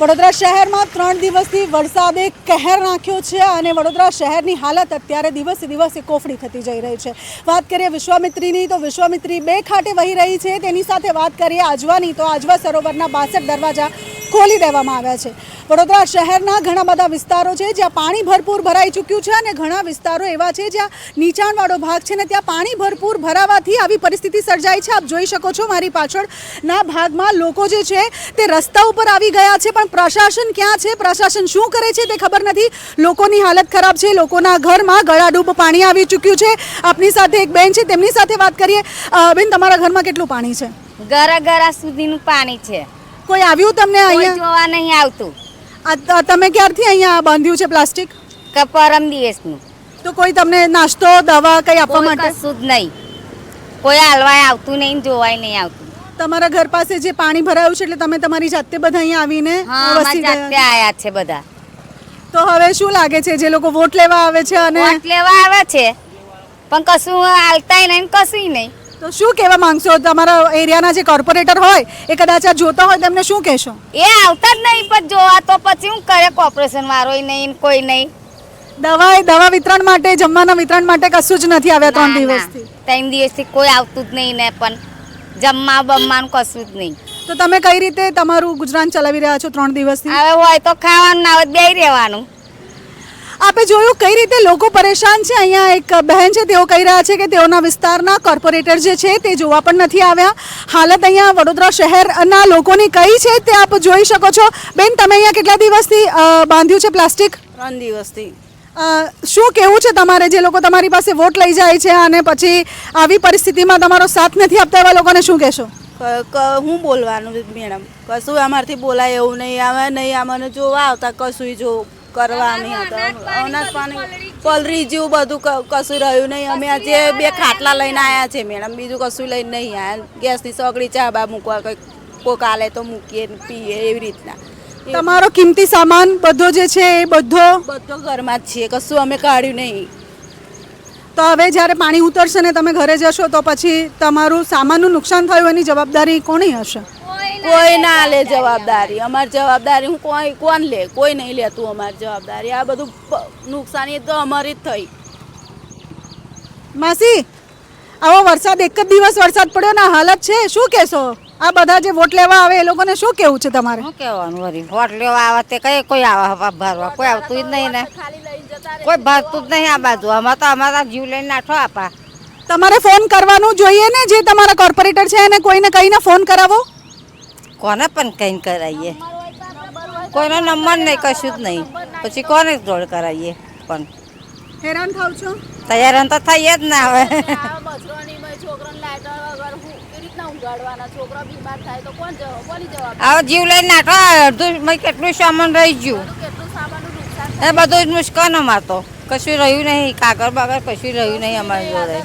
વડોદરા શહેરમાં ત્રણ દિવસથી વરસાદે કહેર નાખ્યો છે અને વડોદરા શહેરની હાલત અત્યારે દિવસે દિવસે કોફડી થતી જઈ રહી છે. વાત કરીએ વિશ્વામિત્રીની, તો વિશ્વામિત્રી બે ખાટે વહી રહી છે. તેની સાથે વાત કરીએ આજવાની, તો આજવા સરોવરના બાસઠ દરવાજા ખોલી દેવામાં આવ્યા છે. વડોદરા શહેરના ઘણા બધા વિસ્તારો છે જ્યાં પાણી ભરપૂર ભરાઈ ચૂક્યું છે અને ઘણા વિસ્તારો એવા છે જ્યાં નીચાણવાળો ભાગ છે ને ત્યાં પાણી ભરપૂર ભરાવાથી આવી પરિસ્થિતિ સર્જાઈ છે. આપ જોઈ શકો છો મારી પાછળના ભાગમાં લોકો જે છે તે રસ્તા ઉપર આવી ગયા છે પણ પ્રશાસન ક્યાં છે? પ્રશાસન શું કરે છે તે ખબર નથી. લોકોની હાલત ખરાબ છે. લોકોના ઘરમાં ગળાડૂબ પાણી આવી ચૂક્યું છે. આપની સાથે એક બેન છે તેમની સાથે વાત કરીએ. બેન તમારા ઘરમાં કેટલું પાણી છે? ગરા ગરા સુધીનું પાણી છે. કોઈ આવ્યું તમને અહીંયા? જોવા નહીં આવતું. તમે ક્યારથી અહીંયા બાંધ્યું છે પ્લાસ્ટિક? પરમ દિવસનું. તો કોઈ તમને નાસ્તો દવા કંઈ આપવા માટે? કશું જ નહીં. કોઈ હાલવાય આવતું નહીં જોવાય નહીં આવતું. તમારા ઘર પાસે જે પાણી ભરાયું છે એટલે તમે તમારી જાતે બધા અહીંયા આવીને વસી જાતે આયા છે બધા. તો હવે શું લાગે છે જે લોકો વોટ લેવા આવે છે અને વોટ લેવા આવે છે? પણ કશું હાલતાય નહીં કશું નહીં. તો શું કહેવા માંગશો? તમારા એરિયાના જે કોર્પોરેટર હોય એ કદાચ આ જોતા હોય તેમને શું કહેશો? એ આવતા જ નહીં પણ જોવા તો પછી હું કરે કોર્પોરેશન વાળો નહીં કોઈ નહીં. દવા દવા વિતરણ માટે જમવાના વિતરણ માટે કશું જ નથી આવ્યા ત્રણ. દિવસથી? ત્રણ દિવસથી કોઈ આવતું જ નહીં ને પણ જમવા બમવાનું કશું જ નહીં. તો તમે કઈ રીતે તમારું ગુજરાન ચલાવી રહ્યા છો ત્રણ દિવસથી? હવે હોય તો ખાવાનું ના હોય બે રહેવાનું. આપે જોયું કઈ રીતે લોકો પરેશાન છે? અહીંયા એક બહેન છે તેઓ કહી રહ્યા છે કે તેઓના વિસ્તારના કોર્પોરેટર જે છે તે જોવા પણ નથી આવ્યા. હાલત અહીંયા વડોદરા શહેરના લોકોની કઈ છે તે આપ જોઈ શકો છો. બેન તમે અહીંયા કેટલા દિવસથી બાંધ્યું છે પ્લાસ્ટિક? ત્રણ દિવસથી. શું કેવું છે તમારે? જે લોકો તમારી પાસે વોટ લઈ જાય છે અને પછી આવી પરિસ્થિતિમાં તમારો સાથ નથી આપતા એવા લોકોને શું કહેશો? હું બોલવાનું મેડમ? કશું અમારથી બોલાય એવું નહીં આવે નહીં અમને જોવા આવતા કશું જો કરવા નહીં આવતા અનાજ પાણી પલરી જેવું બધું કશું રહ્યું નહીં. અમે આજે બે ખાટલા લઈને આવ્યા છે મેડમ બીજું કશું લઈને નહીં આવ્યા ગેસની સગડી ચા બા મૂકવા કંઈક કોક આલે તો મૂકીએ પીએ એવી રીતના. તમારો કિંમતી સામાન બધો જે છે એ બધો? બધો ઘરમાં જ છીએ કશું અમે કાઢ્યું નહીં. તો હવે જ્યારે પાણી ઉતરશે ને તમે ઘરે જશો તો પછી તમારું સામાનનું નુકસાન થયું એની જવાબદારી કોની હશે? કોઈ ના લે જવાબદારી. અમારી જવાબદારી હું કોઈ કોણ લે? કોઈ નહીં લેતું અમારી જવાબદારી. આ બધું નુકસાની તો અમારી જ થઈ. માસી આવો વરસાદ એક જ દિવસ વરસાદ પડ્યો ને હાલત છે. શું કહેશો? આ બધા જે વોટ લેવા આવે એ લોકોને શું કેવું છે તમારે? શું કહેવાનું વરી? વોટ લેવા આવે તે કઈ કોઈ આવે ભરવા? કોઈ આવતું જ નહીં ને. કોઈ ભરતું જ નહીં આ બાજુ. અમારે તો અમારા જીવ લઈને નાઠો આપા. તમારે ફોન કરવાનું જોઈએ ને જે તમારા કોર્પોરેટર છે એને કોઈને કહીને ફોન કરાવો. કોને પણ કઈ કરાવીએ કોઈનો નંબર નહીં કશું જ નહીં. પછી કોને જોડ કરાવીએ પણ? હેરાન થાવ છો? તૈયાર તો થઈએ જ ના હવે. હવે જીવ લઈને નાખો અડધું મેં કેટલું સામાન રહી ગયું. એ બધું જ મુશ્કેલ અમાર તો. કશું રહ્યું નહીં કાગળ બાગળ કશું રહ્યું નહીં અમારી જોડે.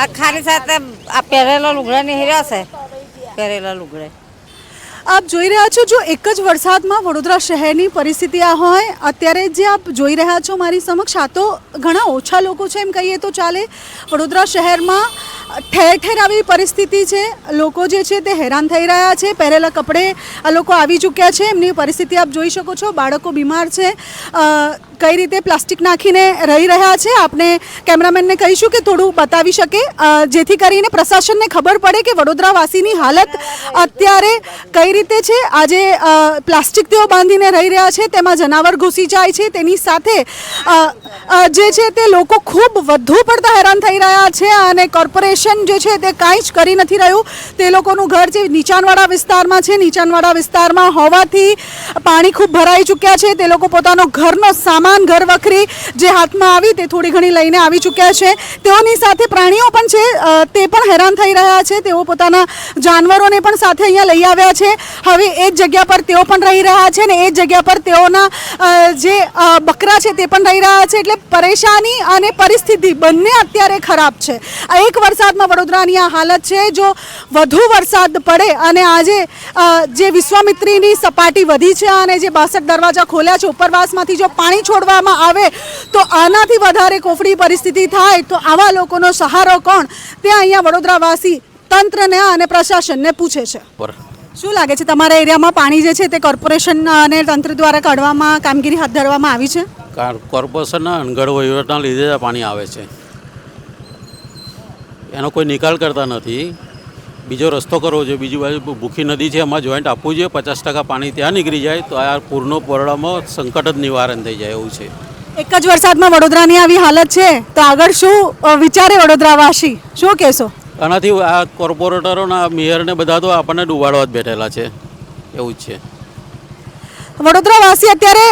આ ખાલી સાથે આ પહેરેલો લુગડા નહીં રહ્યા છે. પહેરેલા લુગડે. આપ જોઈ રહ્યા છો, જો એક જ વરસાદમાં વડોદરા શહેરની પરિસ્થિતિ આ હોય, અત્યારે જે આપ જોઈ રહ્યા છો મારી સમક્ષ, આ તો ઘણા ઓછા લોકો છે એમ કહીએ તો ચાલે. વડોદરા શહેરમાં ઠેર ઠેર આવી પરિસ્થિતિ છે. લોકો જે છે તે હેરાન થઈ રહ્યા છે. પહેરેલા કપડે આ લોકો આવી ચૂક્યા છે. એમની પરિસ્થિતિ આપ જોઈ શકો છો. બાળકો બીમાર છે. કઈ રીતે પ્લાસ્ટિક નાખીને રહી રહ્યા છે? આપણે કેમેરામેનને કહીશું કે થોડું બતાવી શકે. જેથી કરીને પ્રશાસનને ખબર પડે કે વડોદરાવાસીની હાલત અત્યારે કઈ રીતે છે? આજે પ્લાસ્ટિક તેઓ બાંધીને રહી રહ્યા છે, તેમાં જનાવર ઘૂસી જાય છે. તેની સાથે જે છે તે લોકો ખૂબ વધુ પડતા હેરાન થઈ રહ્યા છે અને કોર્પોરેશન જે છે તે કાંઈ જ કરી નથી રહ્યું. તે લોકોનું ઘર જે નીચાણવાળા વિસ્તારમાં છે, નીચાણવાળા વિસ્તારમાં હોવાથી પાણી ખૂબ ભરાઈ ચૂક્યા છે. તે લોકો પોતાનો ઘરનો સામાન ઘર વખરી જે હાથમાં આવી તે થોડી ઘણી લઈને આવી ચૂક્યા છે. તેઓની સાથે પ્રાણીઓ પણ છે તે પણ હેરાન થઈ રહ્યા છે. તેઓ પોતાના જાનવરોને પણ સાથે અહીંયા લઈ આવ્યા છે. હવે એ જ જગ્યા પર તેઓ પણ રહી રહ્યા છે ને એ જ જગ્યા પર તેઓના જે બકરા છે તે પણ રહી રહ્યા છે. એટલે પરેશાની અને પરિસ્થિતિ બંને અત્યારે ખરાબ છે. એક વરસાદમાં વડોદરાની આ હાલત છે. જો વધુ વરસાદ પડે અને આજે જે વિશ્વામિત્રીની સપાટી વધી છે અને જે બાસઠ દરવાજા ખોલ્યા છે ઉપરવાસમાંથી જો પાણી છોડવામાં આવે તો આનાથી વધારે કોફડી પરિસ્થિતિ થાય તો આવા લોકોનો સહારો કોણ? તે અહીંયા વડોદરાવાસી તંત્રને અને પ્રશાસનને પૂછે છે. શું લાગે છે તમારા એરિયામાં પાણી જે છે તે કોર્પોરેશન અને તંત્ર દ્વારા કાઢવામાં કામગીરી હાથ ધરવામાં આવી છે? કોર્પોરેશન કોર્પોરેશનના અનગઢ વહીવટના લીધે પાણી આવે છે. એનો કોઈ નિકાલ કરતા નથી. બીજો રસ્તો કરવો જોઈએ. બીજી બાજુ ભૂખી નદી છે એમાં જોઈન્ટ આપવું જોઈએ. પચાસ ટકા પાણી ત્યાં નીકળી જાય તો આ પૂરનો પરડામાં સંકટ જ નિવારણ થઈ જાય એવું છે. એક જ વરસાદમાં વડોદરાની આવી હાલત છે. તો આગળ શું વિચારે વડોદરાવાસી? શું કહેશો? આનાથી આ કોર્પોરેટરોના મેયરને બધા તો આપણને ડૂબાડવા જ બેઠેલા છે. એવું જ છે. વડોદરાવાસી અત્યારે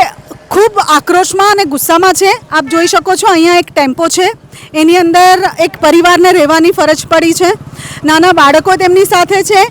ખૂબ આક્રોશમાં અને ગુસ્સામાં છે. આપ જોઈ શકો છો અહીંયા એક ટેમ્પો છે. એની અંદર એક પરિવારને રહેવાની ફરજ પડી છે. નાના બાળકો તેમની સાથે છે.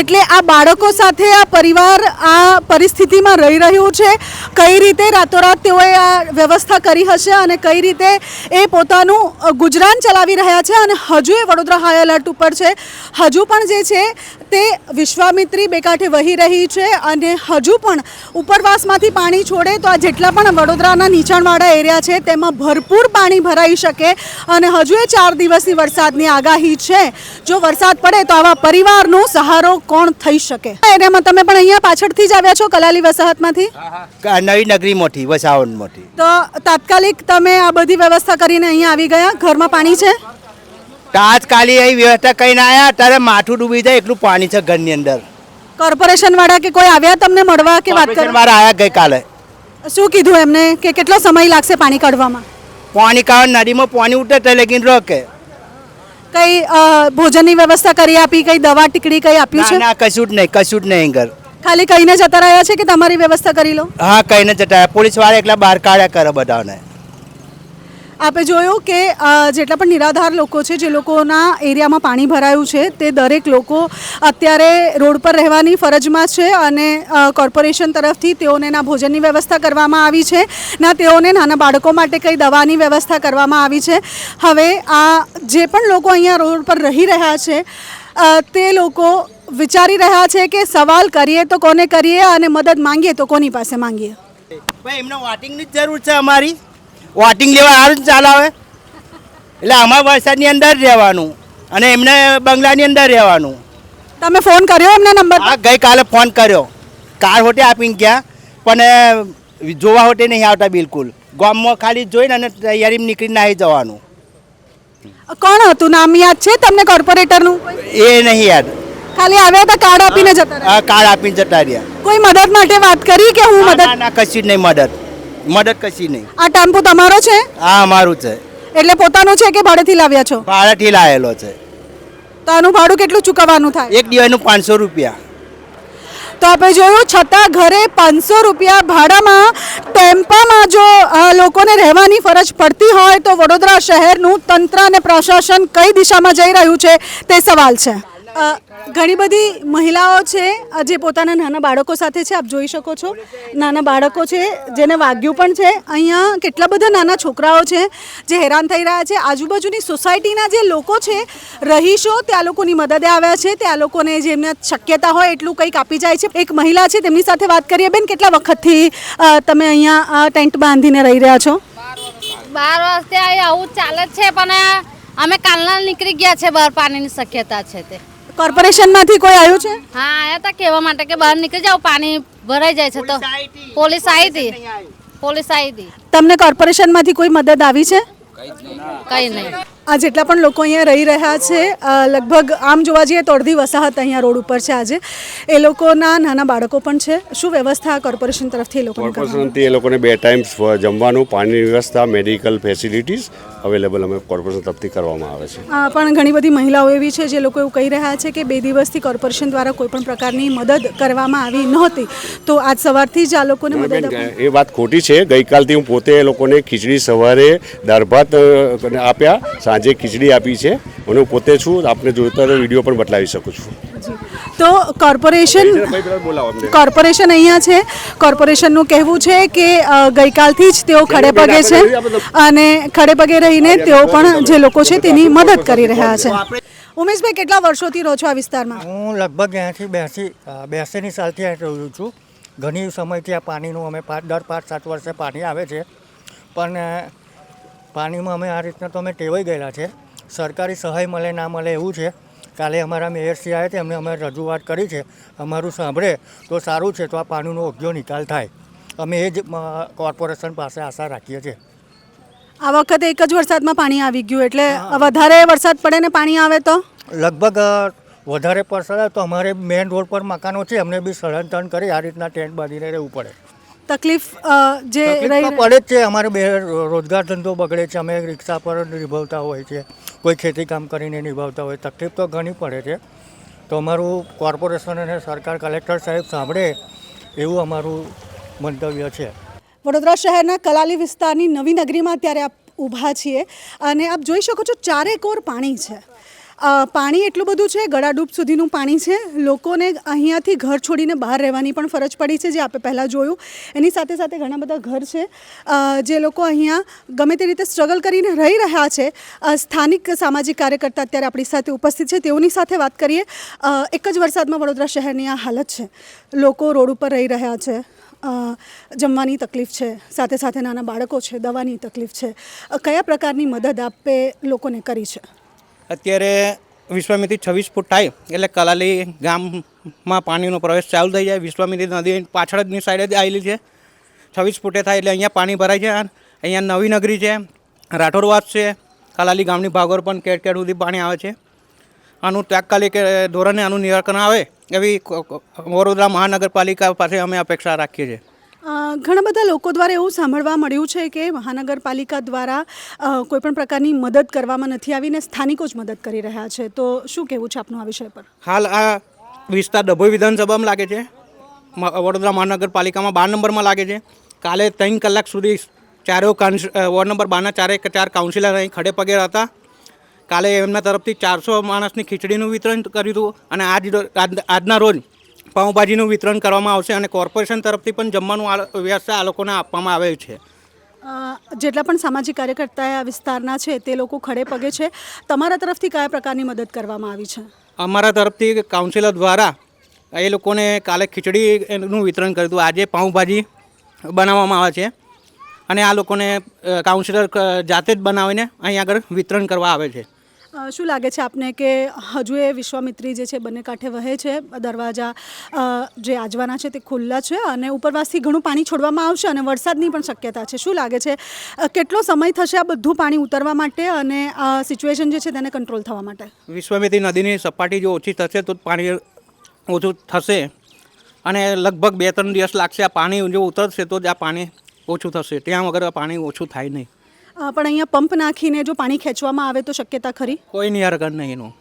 એટલે આ બાળકો સાથે આ પરિવાર આ પરિસ્થિતિમાં રહી રહ્યું છે. કઈ રીતે રાતોરાત તેઓએ આ વ્યવસ્થા કરી હશે અને કઈ રીતે એ પોતાનું ગુજરાન ચલાવી રહ્યા છે અને હજુ એ વડોદરા હાઈ એલર્ટ ઉપર છે. હજુ પણ જે છે તે વિશ્વામિત્રી બેકાંઠે વહી રહી છે અને હજુ પણ ઉપરવાસમાંથી પાણી છોડે તો આ જેટલા પણ વડોદરાના નીચાણવાળા એરિયા છે તેમાં ભરપૂર પાણી ભરાઈ શકે અને હજુ એ ચાર દિવસની વરસાદની આગાહી છે. જો વરસાદ પડે તો આવા પરિવારનો સહારો કોણ થઈ શકે? એરિયામાં તમે પણ અહીંયા પાછળથી જ આવ્યા છો કલાલી વસાહતમાંથી? નવી નગરી મોટી વસાવન મોટી તો તાત્કાલિક તમે આ બધી વ્યવસ્થા કરીને અહીંયા આવી ગયા? ઘરમાં પાણી છે? તાત્કાલિક અહીં વ્યવસ્થા કરીને આવ્યા ત્યારે માથું ડૂબી જાય એટલું પાણી છે ઘરની અંદર. કોર્પોરેશન વાળા કે કોઈ આવ્યા તમને મળવા કે વાત કરવા? વાળા આવ્યા ગઈકાલે. શું કીધું એમને કે કેટલો સમય લાગશે પાણી કાઢવામાં? પાણી કાઢવા નદીમાં પાણી ઉતરે તો લેકિન રોકે. કઈ ભોજનની વ્યવસ્થા કરી આપી કઈ દવા ટીકડી કઈ આપ્યું છે? ના કશું જ નહીં કશું જ નહીં ઘર ખાલી કહીને જતા રહ્યા છે કે તમારી વ્યવસ્થા કરી લો? હા કહીને જતા પોલીસવાળા એકલા બહાર કાઢ્યા કરે બધાને. આપે જોયું કે જેટલા પણ નિરાધાર લોકો છે, જે લોકોના એરિયામાં પાણી ભરાયું છે, તે દરેક લોકો અત્યારે રોડ પર રહેવાની ફરજમાં છે અને કોર્પોરેશન તરફથી તેઓને ના ભોજનની વ્યવસ્થા કરવામાં આવી છે, ના તેઓને નાના બાળકો માટે કંઈ દવાની વ્યવસ્થા કરવામાં આવી છે. હવે આ જે પણ લોકો અહીંયા રોડ પર રહી રહ્યા છે તે લોકો વિચારી રહ્યા છે કે સવાલ કરીએ તો કોને કરીએ અને મદદ માંગીએ તો કોની પાસે માંગીએ? ભાઈ, એમને વાટિંગની જ જરૂર છે અમારી. વોટિંગ લેવા સારું ચાલાવે. એટલે અમારે વરસાદની અંદર રહેવાનું અને એમને બંગલાની અંદર રહેવાનું. તમે ફોન કર્યો એમના નંબર હા ગઈકાલે ફોન કર્યો. કાર હોટે આપીને ગયા પણ જોવા હોટે નહીં આવતા બિલકુલ. ગામમાં ખાલી જોઈને અને તૈયારીમાં નીકળીને આવી જવાનું. કોણ હતું? નામ યાદ છે તમને કોર્પોરેટરનું? એ નહીં યાદ. ખાલી આવ્યા હતા કાર્ડ આપીને જતા કાર્ડ આપીને જતા રહ્યા. કોઈ મદદ માટે વાત કરી કે હું મદદ ના કશી જ નહીં મદદ. મદદ કશી નહીં. આ ટેમ્પો તમારો છે? આ અમારું છે. એટલે પોતાનું છે કે ભાડેથી લાવ્યા છો? ભાડાથી લાયેલો છે. તો આનું ભાડું કેટલું ચૂકવવાનું થાય? એક દિવસનું પાંચસો રૂપિયા. તો આપણે જોયું છતાં ઘરે પાંચસો રૂપિયા ભાડામાં ટેમ્પામાં જો લોકોને રહેવાની ફરજ પડતી હોય તો વડોદરા શહેરનું તંત્ર અને પ્રશાસન કઈ દિશામાં જઈ રહ્યું છે તે સવાલ છે. ઘણી બધી મહિલાઓ છે જે પોતાના નાના બાળકો સાથે છે, આપ જોઈ શકો છો. નાના બાળકો છે, જેને વાગ્યું પણ છે. અહીંયા કેટલા બધા નાના છોકરાઓ છે, જે હેરાન થઈ રહ્યા છે. આજુબાજુની સોસાયટીના જે લોકો છે, રહીશો તે આ લોકોની મદદે આવ્યા છે. તે આ લોકોને જેમને શક્યતા હોય એટલું કંઈક આપી જાય છે. એક મહિલા છે, તેમની સાથે વાત કરીએ. બેન, કેટલા વખતથી તમે અહીંયા ટેન્ટ બાંધીને રહી રહ્યા છો? બાર વર્ષથી આવું ચાલે છે, પણ અમે કાલના નીકળી ગયા છે, બહાર પાણીની શક્યતા છે તે. કોર્પોરેશનમાંથી કોઈ આવ્યું છે? હા આયા તા કહેવા માટે કે બહાર નીકળી જાઓ પાણી ભરાઈ જાય છે તો. પોલીસ આવી હતી પોલીસ આવી હતી તમને કોર્પોરેશનમાંથી કોઈ મદદ આવી છે? કઈ નહીં. આ જેટલા પણ લોકો અહીંયા રહી રહ્યા છે લગભગ આમ જોવા જઈએ તો અડધી વસાહત અહીંયા રોડ ઉપર છે આજે. એ લોકોના નાના બાળકો પણ છે. શું વ્યવસ્થા કોર્પોરેશન તરફથી એ લોકો કોર્પોરેશનથી એ લોકોને બે ટાઈમ્સ જમવાનું પાણીની વ્યવસ્થા મેડિકલ ફેસિલિટીઝ અવેલેબલ અમે કોર્પોરેશન તરફથી કરવામાં આવે છે. પણ ઘણી બધી મહિલાઓ એવી છે જે લોકો એવું કહી રહ્યા છે કે બે દિવસથી કોર્પોરેશન દ્વારા કોઈ પણ પ્રકારની મદદ કરવામાં આવી નહોતી. તો આજ સવારથી જ આ લોકોને મદદ એ વાત ખોટી છે. ગઈકાલથી હું પોતે એ લોકોને ખીચડી સવારે દાળ ભાત આપ્યા. સાંજે ખીચડી આપી છે. અને હું પોતે છું. આપને જોઈતા વીડિયો પણ બતાવી શકું છું. તો કોર્પોરેશન કોર્પોરેશન અહીંયા છે. કોર્પોરેશનનું કહેવું છે કે ગઈકાલથી જ તેઓ ખડે પગે છે અને ખડે પગે રહીને તેઓ પણ જે લોકો છે તેની મદદ કરી રહ્યા છે. ઉમેશભાઈ કેટલા વર્ષોથી રહો છો આ વિસ્તારમાં? હું લગભગ અહીંયાથી બેસી બેસીની સાલથી અહીં રહ્યું છું. ઘણી સમયથી આ પાણીનું અમે પાંચ દર પાંચ સાત વર્ષે પાણી આવે છે. પણ પાણીમાં અમે આ રીતના તો અમે ટેવાઈ ગયેલા છે. સરકારી સહાય મળે ના મળે એવું છે. કાલે અમારા મેયરશ્રી આવ્યા છે એમને અમે રજૂઆત કરી છે અમારું સાંભળે તો સારું છે તો આ પાણીનો યોગ્ય નિકાલ થાય. અમે એ જ કોર્પોરેશન પાસે આશા રાખીએ છીએ. આ વખતે એક જ વરસાદમાં પાણી આવી ગયું એટલે વધારે વરસાદ પડે ને પાણી આવે તો? લગભગ વધારે પડશે તો અમારે મેઇન રોડ પર મકાનો છે એમને બી સ્થળાંતર કરી આ રીતના ટેન્ટ બાંધીને રહેવું પડે. તકલીફ જે રહી પડે જ છે. અમારે બે રોજગાર ધંધો બગડે છે. અમે રિક્ષા પર નિભાવતા હોય છે. કોઈ ખેતી કામ કરીને નિભાવતા હોય. તકલીફ તો ઘણી પડે છે. તો અમારું કોર્પોરેશન અને સરકાર કલેક્ટર સાહેબ સાંભળે એવું અમારું મંતવ્ય છે. વડોદરા શહેરના કલાલી વિસ્તારની નવી નગરીમાં અત્યારે આપ ઊભા છીએ અને આપ જોઈ શકો છો ચારેકોર પાણી છે. પાણી એટલું બધું છે ગળાડૂબ સુધીનું પાણી છે. લોકોને અહીંયાથી ઘર છોડીને બહાર રહેવાની પણ ફરજ પડી છે, જે આપણે પહેલાં જોયું. એની સાથે સાથે ઘણા બધા ઘર છે જે લોકો અહીંયા ગમે તે રીતે સ્ટ્રગલ કરીને રહી રહ્યા છે. સ્થાનિક સામાજિક કાર્યકર્તા અત્યારે આપણી સાથે ઉપસ્થિત છે. તેઓની સાથે વાત કરીએ. એક જ વરસાદમાં વડોદરા શહેરની આ હાલત છે. લોકો રોડ ઉપર રહી રહ્યા છે. જમવાની તકલીફ છે. સાથે સાથે નાના બાળકો છે, દવાની તકલીફ છે. કયા પ્રકારની મદદ આપે લોકોને કરી છે? અત્યારે વિશ્વામિત્રી છવ્વીસ ફૂટ થાય એટલે કલાલી ગામમાં પાણીનો પ્રવેશ ચાલુ થઈ જાય. વિશ્વામિત્રી નદી પાછળ જની સાઈડે જ આવેલી છે. છવ્વીસ ફૂટે થાય એટલે અહીંયા પાણી ભરાય છે. અહીંયા નવી નગરી છે. રાઠોડવાસ છે. કલાલી ગામની ભાગોર પણ કેટ કેટ સુધી પાણી આવે છે. આનું તાત્કાલિક ધોરણે આનું નિરાકરણ આવે એવી વડોદરા મહાનગરપાલિકા પાસે અમે અપેક્ષા રાખીએ છીએ. ઘણા બધા લોકો દ્વારા એવું સાંભળવા મળ્યું છે કે મહાનગરપાલિકા દ્વારા કોઈપણ પ્રકારની મદદ કરવામાં નથી આવીને સ્થાનિકો જ મદદ કરી રહ્યા છે. તો શું કહેવું છે આપનું આ વિષય પર? હાલ આ વિસ્તાર ડભોઈ વિધાનસભામાં લાગે છે. વડોદરા મહાનગરપાલિકામાં બાર નંબરમાં લાગે છે. કાલે ત્રણ કલાક સુધી ચારેય કાઉન્સ વોર્ડ નંબર બારના ચારે ચાર કાઉન્સિલર અહીં ખડે પગે હતા. કાલે એમના તરફથી ચારસો માણસની ખીચડીનું વિતરણ કર્યું હતું અને આજ- આજના રોજ પાઉંભાજીનું વિતરણ કરવામાં આવશે અને કોર્પોરેશન તરફથી પણ જમવાનું વ્યવસ્થા આ લોકોને આપવામાં આવે છે. જેટલા પણ સામાજિક કાર્યકર્તા આ વિસ્તારના છે તે લોકો ખડે પગે છે. તમારા તરફથી કયા પ્રકારની મદદ કરવામાં આવી છે? અમારા તરફથી કાઉન્સિલર દ્વારા એ લોકોને કાલે ખીચડીનું વિતરણ કર્યું હતું. આજે પાઉંભાજી બનાવવામાં આવે છે અને આ લોકોને કાઉન્સિલર જાતે જ બનાવીને અહીં આગળ વિતરણ કરવા આવે છે. શું લાગે છે આપને કે હજુ એ વિશ્વામિત્રી જે છે બંને કાંઠે વહે છે? દરવાજા જે આજવાના છે તે ખુલ્લા છે અને ઉપરવાસથી ઘણું પાણી છોડવામાં આવશે અને વરસાદની પણ શક્યતા છે. શું લાગે છે કેટલો સમય થશે આ બધું પાણી ઉતરવા માટે અને આ સિચ્યુએશન જે છે તેને કંટ્રોલ થવા માટે? વિશ્વામિત્રી નદીની સપાટી જો ઓછી થશે તો પાણી ઓછું થશે અને લગભગ બે ત્રણ દિવસ લાગશે આ પાણી જો ઉતરશે તો જ આ પાણી ઓછું થશે. ત્યાં વગર પાણી ઓછું થાય નહીં. પણ અહીંયા પંપ નાખીને જો પાણી ખેંચવામાં આવે તો શક્યતા ખરી? કોઈ નિરાકરણ નહીં એનું.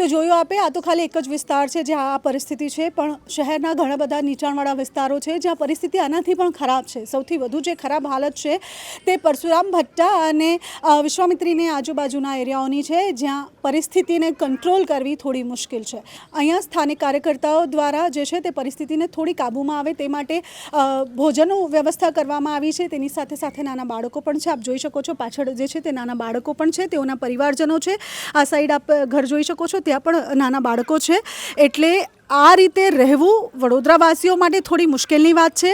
તો જોયું આપે, આ તો ખાલી એક જ વિસ્તાર છે જ્યાં આ પરિસ્થિતિ છે, પણ શહેરના ઘણા બધા નીચાણવાળા વિસ્તારો છે જ્યાં પરિસ્થિતિ આનાથી પણ ખરાબ છે. સૌથી વધુ જે ખરાબ હાલત છે તે પરશુરામ ભટ્ટા અને વિશ્વામિત્રીને આજુબાજુના એરિયાઓની છે, જ્યાં પરિસ્થિતિને કંટ્રોલ કરવી થોડી મુશ્કેલ છે. અહીંયા સ્થાનિક કાર્યકર્તાઓ દ્વારા જે છે તે પરિસ્થિતિને થોડી કાબૂમાં આવે તે માટે ભોજનો વ્યવસ્થા કરવામાં આવી છે. તેની સાથે સાથે નાના બાળકો પણ છે. આપ જોઈ શકો છો પાછળ જે છે તે નાના બાળકો પણ છે, તેઓના પરિવારજનો છે. આ સાઈડ આપ ઘર જોઈ શકો છો. ત્યાં પણ નાના બાળકો છે. એટલે આ રીતે રહેવું વડોદરાવાસીઓ માટે થોડી મુશ્કેલની વાત છે.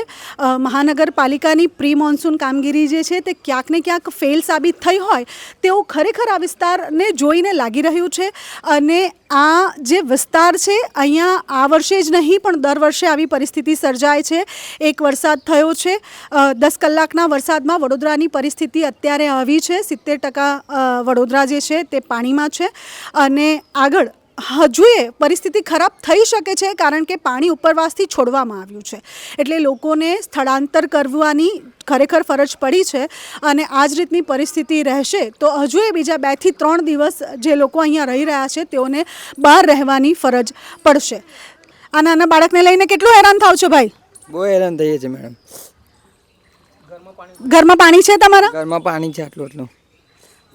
મહાનગરપાલિકાની પ્રી મોન્સૂન કામગીરી જે છે તે ક્યાંક ને ક્યાંક ફેલ સાબિત થઈ હોય તેવું ખરેખર આ વિસ્તારને જોઈને લાગી રહ્યું છે. અને આ જે વિસ્તાર છે અહીંયા આ વર્ષે જ નહીં પણ દર વર્ષે આવી પરિસ્થિતિ સર્જાય છે. એક વરસાદ થયો છે. દસ કલાકના વરસાદમાં વડોદરાની પરિસ્થિતિ અત્યારે આવી છે. સિત્તેર ટકા વડોદરા જે છે તે પાણીમાં છે. અને આગળ હજુ એ પરિસ્થિતિ ખરાબ થઈ શકે છે કારણ કે પાણી ઉપરવાસથી છોડવામાં આવ્યું છે. એટલે લોકોને સ્થળાંતર કરવાની ખરેખર ફરજ પડી છે અને આ જ રીતની પરિસ્થિતિ રહેશે તો હજુ એ બીજા બેથી ત્રણ દિવસ જે લોકો અહીંયા રહી રહ્યા છે તેઓને બહાર રહેવાની ફરજ પડશે. આ નાના બાળકને લઈને કેટલું હેરાન થાવ છો ભાઈ? બહુ હેરાન થઈએ છીએ મેડમ. ઘરમાં પાણી છે તમારા? ઘરમાં પાણી છે આટલું આટલું.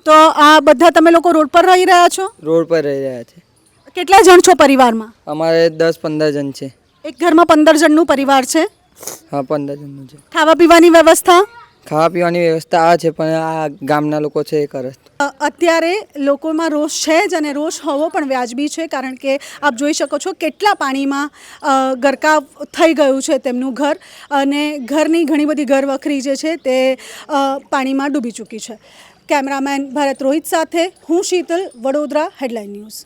તો આ બધા તમે લોકો રોડ પર રહી રહ્યા છો? રોડ પર રહી રહ્યા છે. કેટલા જણ છો પરિવારમાં? અમારે દસ પંદર જણ છે. એક ઘરમાં પંદર જણનું પરિવાર છે? હા પંદર જણનું છે. ખાવા પીવાની વ્યવસ્થા? ખાવા પીવાની વ્યવસ્થા આ છે પણ આ ગામના લોકો છે એ કરે અત્યારે લોકોમાં રોષ છે જ અને રોષ હોવો પણ વ્યાજબી છે કારણ કે આપ જોઈ શકો છો કેટલા પાણીમાં ગરકા ગરકાવ થઈ ગયું છે તેમનું ઘર અને ઘરની ઘણી બધી ઘર વખરી જે છે તે પાણીમાં ડૂબી ચૂકી છે. કેમેરામેન ભરત રોહિત સાથે હું શીતલ વડોદરા હેડલાઇન ન્યૂઝ.